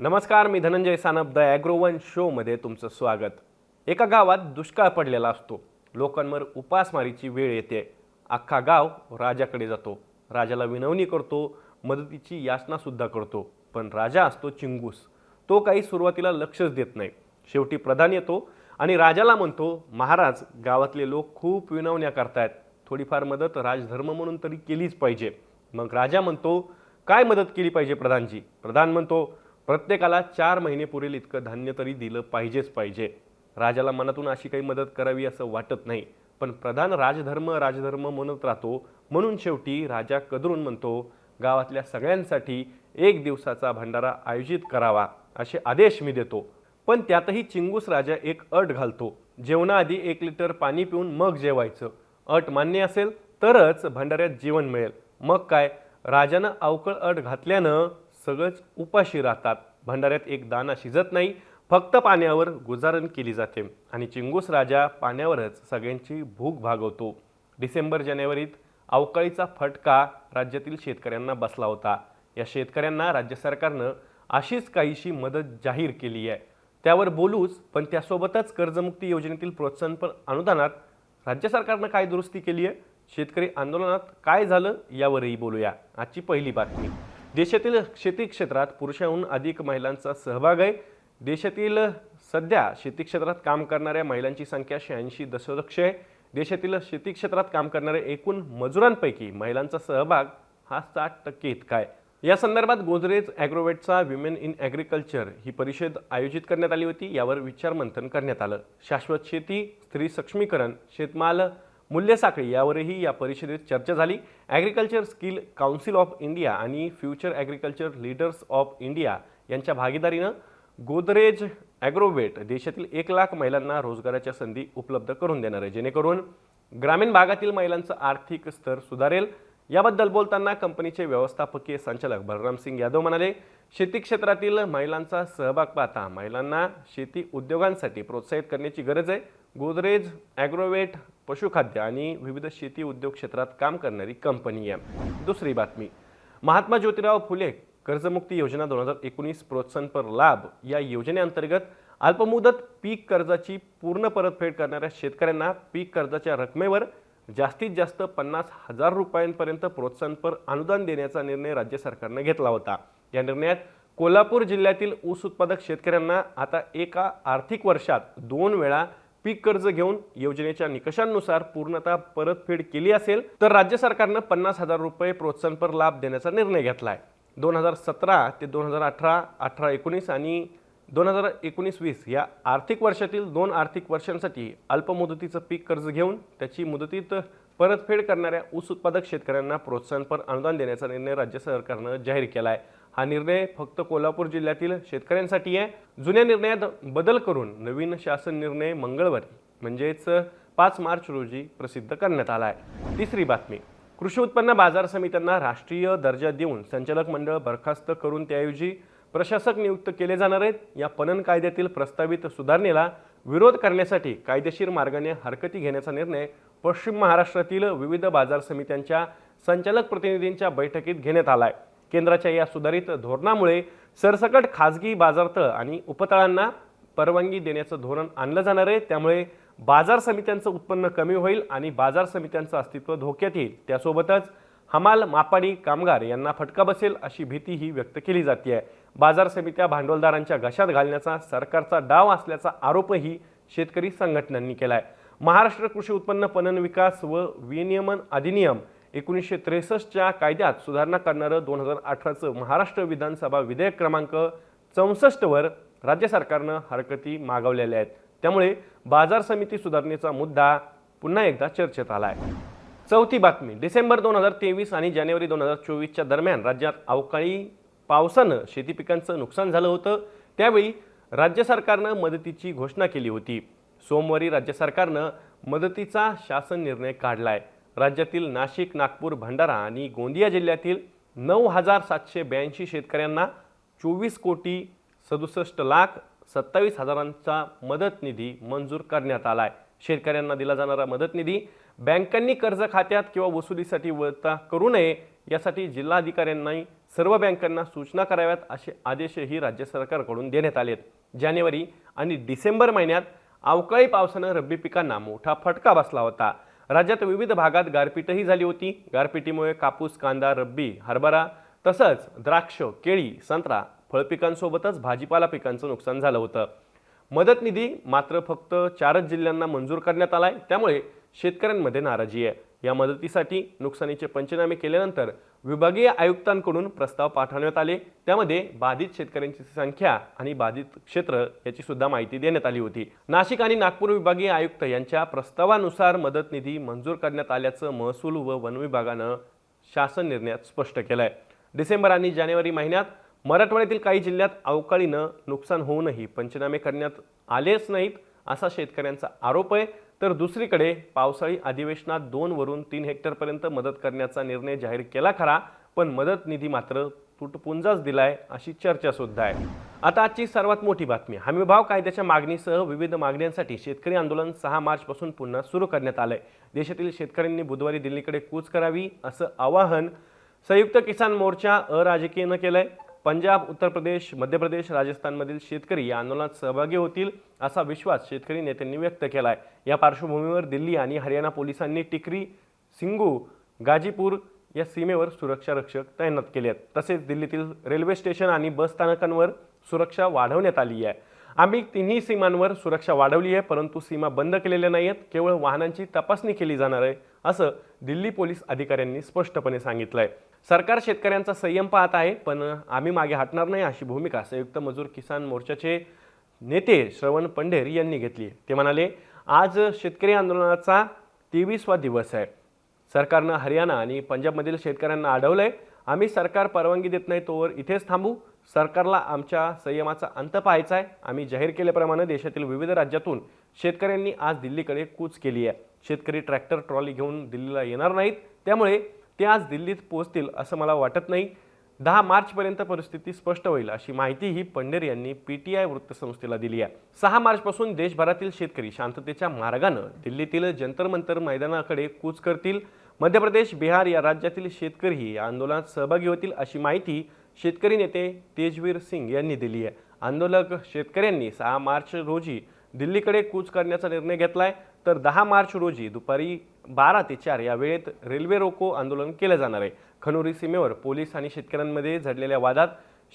नमस्कार मी धनंजय सानप द ॲग्रोवन शोमध्ये तुमचं स्वागत. एका गावात दुष्काळ पडलेला असतो. लोकांवर उपासमारीची वेळ येते. अख्खा गाव राजाकडे जातो. राजाला विनवणी करतो मदतीची याचनासुद्धा करतो. पण राजा असतो चिंगूस. तो काही सुरुवातीला लक्षच देत नाही. शेवटी प्रधान येतो आणि राजाला म्हणतो महाराज गावातले लोक खूप विनवण्या करतायत. थोडीफार मदत राजधर्म म्हणून तरी केलीच पाहिजे. मग राजा म्हणतो काय मदत केली पाहिजे प्रधानजी? प्रधान म्हणतो प्रत्येकाला चार महिने पुरेल इतकं धान्य तरी दिलं पाहिजेच पाहिजे. राजाला मनातून अशी काही मदत करावी असं वाटत नाही. पण प्रधान राजधर्म राजधर्म म्हणत राहतो. म्हणून शेवटी राजा कदरून म्हणतो गावातल्या सगळ्यांसाठी एक दिवसाचा भंडारा आयोजित करावा असे आदेश मी देतो. पण त्यातही चिंगूस राजा एक अट घालतो. जेवणाआधी एक लिटर पाणी पिऊन मग जेवायचं. अट मान्य असेल तरच भंडाऱ्यात जीवन मिळेल. मग काय? राजानं अवकळ अट घातल्यानं सगळंच उपाशी राहतात. भंडाऱ्यात एक दाना शिजत नाही फक्त पाण्यावर गुजारण केली जाते आणि चिंगूस राजा पाण्यावरच सगळ्यांची भूक भागवतो. डिसेंबर जानेवारीत अवकाळीचा फटका राज्यातील शेतकऱ्यांना बसला होता. या शेतकऱ्यांना राज्य सरकारनं अशीच काहीशी मदत जाहीर केली आहे. त्यावर बोलूच पण त्यासोबतच कर्जमुक्ती योजनेतील प्रोत्साहनपर अनुदानात राज्य सरकारनं काय दुरुस्ती केली आहे? शेतकरी आंदोलनात काय झालं? यावरही बोलूया. आजची पहिली बातमी. देशातील शेती क्षेत्रात पुरुषाहून अधिक महिलांचा सहभाग आहे. देशातील सध्या शेती क्षेत्रात काम करणाऱ्या महिलांची संख्या शहाऐंशी दशलक्ष आहे. देशातील शेती क्षेत्रात काम करणाऱ्या एकूण मजुरांपैकी महिलांचा सहभाग हा साठ टक्के इतका आहे. या संदर्भात गोदरेज ॲग्रोवेटचा विमेन इन ॲग्रिकल्चर ही परिषद आयोजित करण्यात आली होती. यावर विचारमंथन करण्यात आलं. शाश्वत शेती स्त्री सक्षमीकरण शेतमाल मूल्य साखळी यावरही या परिषदेत चर्चा झाली. Agriculture skill council of India आणि future agriculture leaders of India यांच्या भागीदारीनं गोदरेज ॲग्रोवेट देशातील एक लाख महिलांना रोजगाराच्या संधी उपलब्ध करून देणार आहे. जेणेकरून ग्रामीण भागातील महिलांचं आर्थिक स्तर सुधारेल. याबद्दल बोलताना कंपनीचे व्यवस्थापकीय संचालक बलराम सिंग यादव म्हणाले शेती क्षेत्रातील महिलांचा सहभाग पाहता महिलांना शेती उद्योगांसाठी प्रोत्साहित करण्याची गरज आहे. गोदरेज ॲग्रोवेट पशुखाद्य आणि विविध शेती उद्योग क्षेत्रात काम करणारी कंपनी आहे. दुसरी बातमी. महात्मा ज्योतिराव फुले कर्जमुक्ती योजना दोन हजार एकोणीस प्रोत्साहनपर लाभ या योजनेअंतर्गत अल्पमुदत पीक कर्जाची पूर्ण परतफेड करणाऱ्या शेतकऱ्यांना पीक कर्जाच्या रकमेवर जास्तीत जास्त पन्नास हजार रुपयांपर्यंत प्रोत्साहनपर अनुदान देण्याचा निर्णय राज्य सरकारनं घेतला होता. या निर्णयात कोल्हापूर जिल्ह्यातील ऊस उत्पादक शेतकऱ्यांना आता एका आर्थिक वर्षात दोन वेळा पीक कर्ज घेऊन योजनेच्या निकषांनुसार पूर्णतः परतफेड केली असेल तर राज्य सरकारनं पन्नास हजार रुपये प्रोत्साहनपर लाभ देण्याचा निर्णय घेतला आहे दोन हजार सतरा ते दोन हजार अठरा अठरा एकोणीस आणि दोन हजार एकोणीस वीस या आर्थिक वर्षातील दोन आर्थिक वर्षांसाठी अल्पमुदतीचं पीक कर्ज घेऊन त्याची मुदतीत परतफेड करणाऱ्या ऊस उत्पादक शेतकऱ्यांना प्रोत्साहनपर अनुदान देण्याचा निर्णय राज्य सरकारनं जाहीर केला आहे हा निर्णय फक्त कोल्हापूर जिल्ह्यातील शेतकऱ्यांसाठी आहे. जुन्या निर्णयात बदल करून नवीन शासन निर्णय मंगळवारी म्हणजेच पाच मार्च रोजी प्रसिद्ध करण्यात आला आहे. तिसरी बातमी कृषी उत्पन्न बाजार समित्यांना राष्ट्रीय दर्जा देऊन संचालक मंडळ बरखास्त करून त्याऐवजी प्रशासक नियुक्त केले जाणार आहेत. या पणन कायद्यातील प्रस्तावित सुधारणेला विरोध करण्यासाठी कायदेशीर मार्गाने हरकती घेण्याचा निर्णय पश्चिम महाराष्ट्रातील विविध बाजार समित्यांच्या संचालक प्रतिनिधींच्या बैठकीत घेण्यात आला आहे. केंद्राच्या या सुधारित धोरणामुळे सरसकट खाजगी बाजारतळ आणि उपतळांना परवानगी देण्याचं धोरण आणलं जाणार आहे. त्यामुळे बाजार समित्यांचं उत्पन्न कमी होईल आणि बाजार समित्यांचं अस्तित्व धोक्यात येईल. त्यासोबतच हमाल मापाडी कामगार यांना फटका बसेल अशी भीतीही व्यक्त केली जाते आहे. बाजार समित्या भांडवलदारांच्या घशात घालण्याचा सरकारचा डाव असल्याचा आरोपही शेतकरी संघटनांनी केला आहे महाराष्ट्र कृषी उत्पन्न पणन विकास व विनियमन अधिनियम एकोणीसशे त्रेसष्टच्या कायद्यात सुधारणा करणारं दोन हजार अठराचं महाराष्ट्र विधानसभा विधेयक क्रमांक चौसष्टवर राज्य सरकारनं हरकती मागवलेल्या आहेत. त्यामुळे बाजार समिती सुधारणेचा मुद्दा पुन्हा एकदा चर्चेत आला आहे चौथी बातमी डिसेंबर दोन हजार तेवीस आणि जानेवारी दोन हजार चोवीसच्या दरम्यान राज्यात अवकाळी पावसानं शेती पिकांचं नुकसान झालं होतं. त्यावेळी राज्य सरकारनं मदतीची घोषणा केली होती. सोमवारी राज्य सरकारनं मदतीचा शासन निर्णय काढला आहे राज्यातील नाशिक नागपूर भंडारा आणि गोंदिया जिल्ह्यातील नऊ हजार सातशे ब्याऐंशी शेतकऱ्यांना चोवीस कोटी सदुसष्ट लाख सत्तावीस हजारांचा मदत निधी मंजूर करण्यात आला आहे शेतकऱ्यांना दिला जाणारा मदत निधी बँकांनी कर्ज खात्यात किंवा वसुलीसाठी वळता करू नये यासाठी जिल्हाधिकाऱ्यांनाही सर्व बँकांना सूचना कराव्यात असे आदेशही राज्य सरकारकडून देण्यात आलेत. जानेवारी आणि डिसेंबर महिन्यात अवकाळी पावसानं रब्बी पिकांना मोठा फटका बसला होता. राज्यात विविध भागात गारपीटही झाली होती. गारपिटीमुळे कापूस कांदा रब्बी हरभरा तसंच द्राक्ष केळी संत्रा फळपिकांसोबतच भाजीपाला पिकांचं नुकसान झालं होतं. मदत निधी मात्र फक्त चारच जिल्ह्यांना मंजूर करण्यात आलाय. त्यामुळे शेतकऱ्यांमध्ये नाराजी आहे. या मदतीसाठी नुकसानीचे पंचनामे केल्यानंतर विभागीय आयुक्तांकडून प्रस्ताव पाठवण्यात आले. त्यामध्ये बाधित शेतकऱ्यांची संख्या आणि बाधित क्षेत्र याची सुद्धा माहिती देण्यात आली होती. नाशिक आणि नागपूर विभागीय आयुक्त यांच्या प्रस्तावानुसार मदत निधी मंजूर करण्यात आल्याचं महसूल व वन विभागानं शासन निर्णयात स्पष्ट केलं आहे डिसेंबर आणि जानेवारी महिन्यात मराठवाड्यातील काही जिल्ह्यात अवकाळीनं नुकसान होऊनही पंचनामे करण्यात आलेच नाहीत असा शेतकऱ्यांचा आरोप आहे. तर दुसरीकडे पावसाळी अधिवेशनात दोनवरून तीन हेक्टरपर्यंत मदत करण्याचा निर्णय जाहीर केला खरा पण मदत निधी मात्र तुटपुंजाच दिलाय अशी चर्चा सुद्धा आहे. आता आजची सर्वात मोठी बातमी हमीभाव कायद्याच्या मागणीसह विविध मागण्यांसाठी शेतकरी आंदोलन सहा मार्चपासून पुन्हा सुरू करण्यात आलंय. देशातील शेतकऱ्यांनी बुधवारी दिल्लीकडे कूच करावी असं आवाहन संयुक्त किसान मोर्चा अराजकीयनं केलंय. पंजाब उत्तर प्रदेश मध्य प्रदेश राजस्थानमधील शेतकरी या आंदोलनात सहभागी होतील असा विश्वास शेतकरी नेत्यांनी व्यक्त केला आहे या पार्श्वभूमीवर दिल्ली आणि हरियाणा पोलिसांनी टिकरी सिंगू गाजीपूर या सीमेवर सुरक्षा रक्षक तैनात केले आहेत तसेच दिल्लीतील रेल्वे स्टेशन आणि बस स्थानकांवर सुरक्षा वाढवण्यात आली आहे. आम्ही तिन्ही सीमांवर सुरक्षा वाढवली आहे परंतु सीमा बंद केलेल्या नाही आहेत केवळ वाहनांची तपासणी केली जाणार आहे असं दिल्ली पोलीस अधिकाऱ्यांनी स्पष्टपणे सांगितलं आहे सरकार शेतकऱ्यांचा संयम पाहत आहे पण आम्ही मागे हटणार नाही अशी भूमिका संयुक्त मजूर किसान मोर्चाचे नेते श्रवण पंढेर यांनी घेतली ते म्हणाले आज शेतकरी आंदोलनाचा तेवीसवा दिवस आहे. सरकारनं हरियाणा आणि पंजाबमधील शेतकऱ्यांना अडवलंय. आम्ही सरकार परवानगी देत नाही तोवर इथेच थांबू. सरकारला आमच्या संयमाचा अंत पाहायचा आहे. आम्ही जाहीर केल्याप्रमाणे देशातील विविध राज्यातून शेतकऱ्यांनी आज दिल्लीकडे कूच केली आहे. शेतकरी ट्रॅक्टर ट्रॉली घेऊन दिल्लीला येणार नाहीत. त्यामुळे ते आज दिल्लीत पोहोचतील असं मला वाटत नाही. दहा मार्चपर्यंत परिस्थिती स्पष्ट होईल अशी माहितीही पंढेर यांनी पी टी आय वृत्तसंस्थेला दिली आहे. सहा मार्चपासून देशभरातील शेतकरी शांततेच्या मार्गानं दिल्लीतील जंतरमंतर मैदानाकडे कूच करतील. मध्य प्रदेश बिहार या राज्यातील शेतकरीही या आंदोलनात सहभागी होतील अशी माहिती शेतकरी नेते तेजवीर सिंग यांनी दिली आहे. आंदोलक शेतकऱ्यांनी सहा मार्च रोजी दिल्लीकडे कूच करण्याचा निर्णय घेतला आहे तर दहा मार्च रोजी दुपारी बारा ते चार या वेळेत रेल्वे रोको आंदोलन केलं जाणार आहे. खनोरी सीमेवर पोलीस आणि शेतकऱ्यांमध्ये झडलेल्या वादात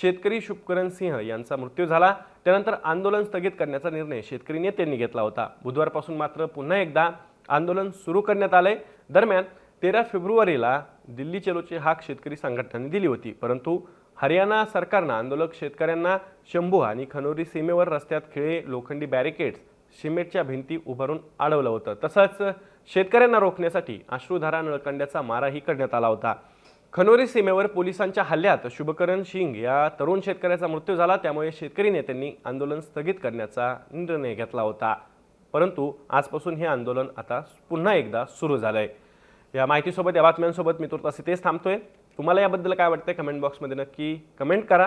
शेतकरी शुभकरण सिंह यांचा मृत्यू झाला. त्यानंतर आंदोलन स्थगित करण्याचा निर्णय शेतकरी नेत्यांनी घेतला होता. बुधवारपासून मात्र पुन्हा एकदा आंदोलन सुरू करण्यात आलंय. दरम्यान तेरा फेब्रुवारीला दिल्ली चलोची हाक शेतकरी संघटनांनी दिली होती. परंतु हरियाणा सरकारनं आंदोलक शेतकऱ्यांना शंभू आणि खनोरी सीमेवर रस्त्यात खिळे लोखंडी बॅरिकेड्स सिमेंटच्या भिंती उभारून अडवलं होतं. तसंच शेतकऱ्यांना रोखण्यासाठी अश्रुधारा नळकंड्याचा माराही करण्यात आला होता. खनोरी सीमेवर पोलिसांच्या हल्ल्यात शुभकरण सिंग या तरुण शेतकऱ्याचा मृत्यू झाला. त्यामुळे शेतकरी नेत्यांनी आंदोलन स्थगित करण्याचा निर्णय घेतला होता. परंतु आजपासून हे आंदोलन आता पुन्हा एकदा सुरू झालं आहे या माहितीसोबत या बातम्यांसोबत मी तुर्तास तेच थांबतोय. तुम्हाला याबद्दल काय वाटतं कमेंट बॉक्समध्ये नक्की कमेंट करा.